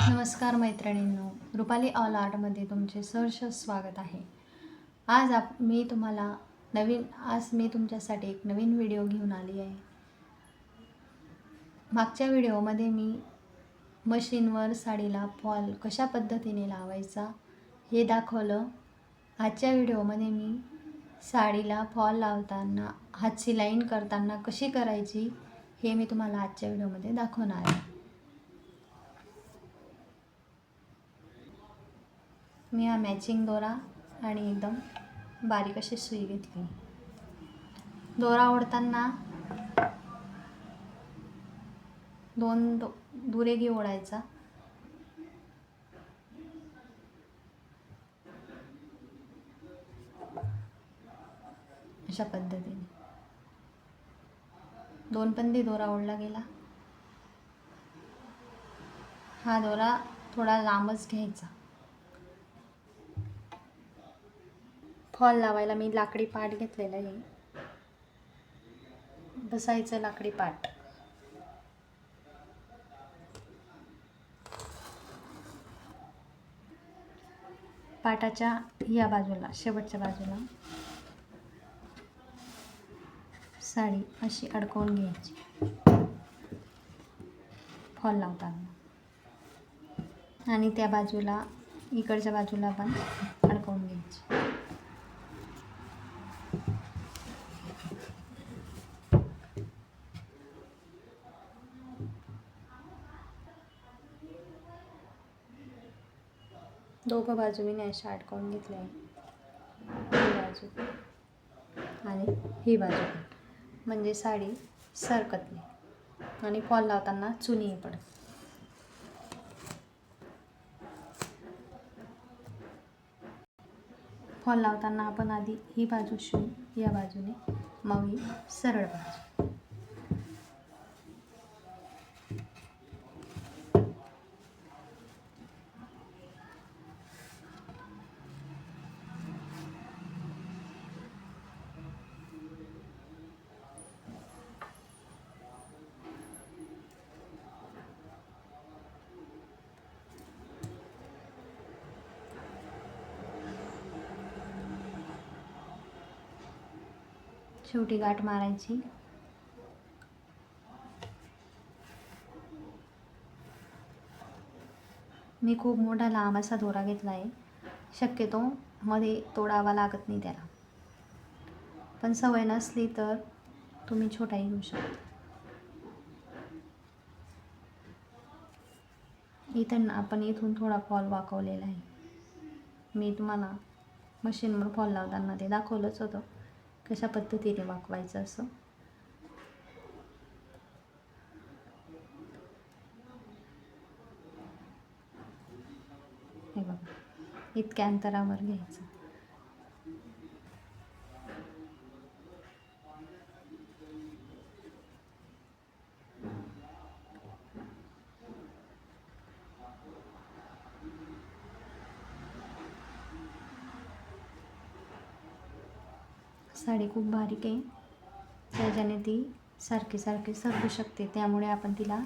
नमस्कार मैत्रिणींनो रुपाली ऑल आर्टमध्ये तुमचे सहर्ष स्वागत आहे. आज आप मी तुम्हाला नवीन आज मी तुमच्यासाठी एक नवीन व्हिडिओ घेऊन आली आहे. मागच्या व्हिडिओमध्ये मी मशीनवर साडीला फॉल कशा पद्धतीने लावायचा हे दाखवलं. आजच्या व्हिडिओमध्ये मी साडीला फॉल लावताना हातची लाईन करताना कशी करायची हे मी तुम्हाला आजच्या व्हिडिओमध्ये दाखवणार आहे. मी हा मॅचिंग दोरा आणि एकदम बारीक अशी सुई घेतली. दोरा ओढताना दोन दो दुरेगी ओढायचा. अशा पद्धतीने. दोन पंदी दोरा ओढला गेला. हा दोरा थोडा लांबच घ्यायचा. फॉल लावायला मी लाकडी पाट घेतलेलं आहे. बसायचं लाकडी पाट. पाटाच्या या बाजूला शेवटच्या बाजूला. साडी अशी अडकवून घ्यायची. फॉल लावताना. आणि त्या बाजूला इकडच्या बाजूला पण अडकवून घ्यायची. दोघं बाजू मी अशा अडकवून घेतले आहे ही बाजू. आणि ही बाजू. पण म्हणजे साडी सरकत नाही आणि फॉल लावताना चुनी पडत फॉल लावताना आपण आधी ही बाजू शिवू या बाजूने मग ही सरळ बाजू. शेवटी गाठ मारायची. मी खूप मोठा लांब असा दोरा घेतला आहे शक्यतो मध्ये तोडावा लागत नाही त्याला. पण सवय नसली तर तुम्ही छोटाही घेऊ शकता. इथं आपण इथून थोडा फॉल वाकवलेला आहे. मी तुम्हाला मशीनवर फॉल लावताना ते दाखवलंच होतं. कशा पद्धतीने वाकवायचं असं? हे बघा इतक्या अंतरावर घ्यायचं. साडी खूप बारीक आहे. त्याच्याने ती सारखी सारखी सरकू शकते. त्यामुळे आपण तिला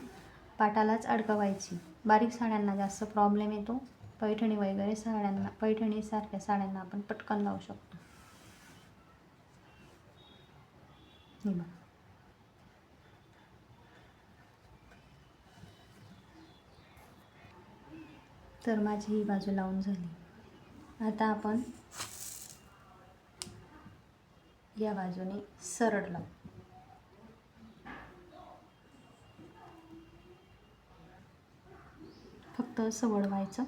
पाटालाच अडकवायची. बारीक साड्यांना जास्त प्रॉब्लेम येतो. पैठणी वगैरे साड्यांना पैठणीसारख्या साड्यांना आपण पटकन लावू शकतो. हे बघा. तर माझी ही बाजू लावून झाली. आता आपण या बाजूने सरळ लावू फक्त असं वळवायचं.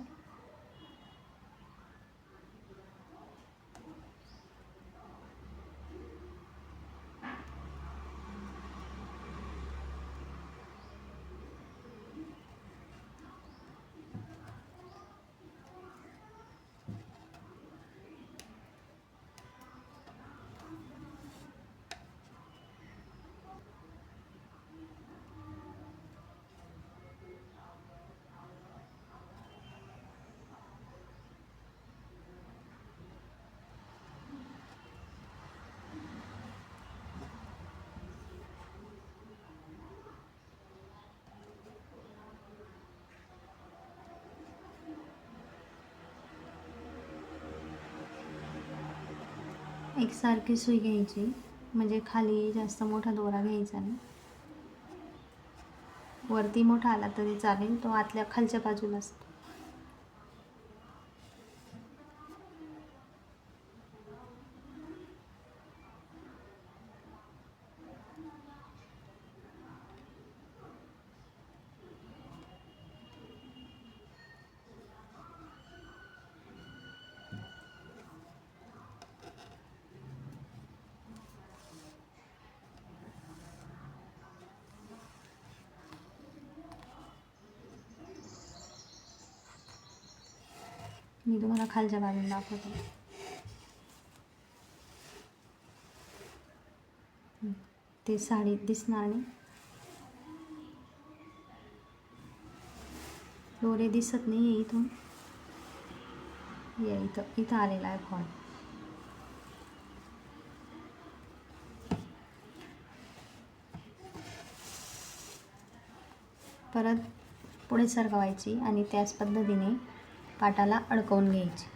एकसारखी सुई घ्यायची. म्हणजे खाली जास्त मोठा दोरा घ्यायचा नाही. वरती मोठा आला तरी चालेल. तो आतल्या खालच्या बाजूला असतो. मी तुम्हाला खालच्या बाजूला दाखवते. ते साडी दिसणार नाही. दोरे दिसत नाही आहे इथून. या इथं इथं आलेला आहे फॉल. परत पुढे सरकवायची आणि त्याच पद्धतीने पाटाला अडकवून घ्यायची.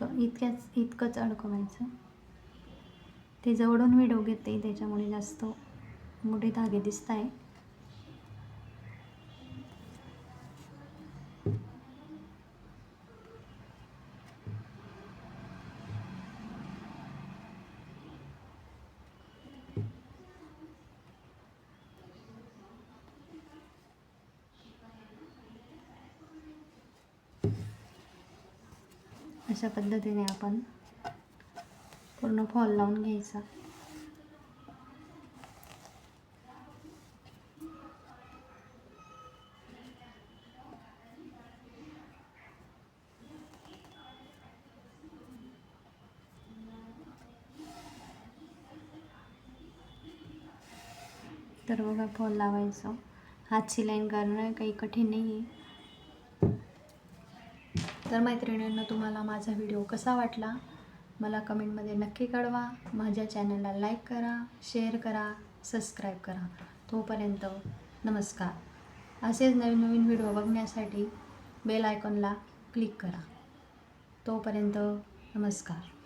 इतकं इतक्याच इतकंच अडकवायचं ते जवळून व्हिडिओ घेते त्याच्यामुळे जास्त मोठे धागे दिसत आहे अशा पद्धतीने आपण पूर्ण फॉल लावून घ्यायचा. तर बघा फॉल लावायचं. हात शिलाईन करणं काही कठीण नाही आहे तर मैत्रिणींना तुम्हाला माझा व्हिडिओ कसा वाटला? मला कमेंटमध्ये नक्की कळवा. माझ्या चॅनलला लाईक करा शेअर करा सबस्क्राईब करा. तोपर्यंत नमस्कार. असेच नवीन नवीन व्हिडिओ बघण्यासाठी बेल आयकॉनला क्लिक करा. तोपर्यंत नमस्कार.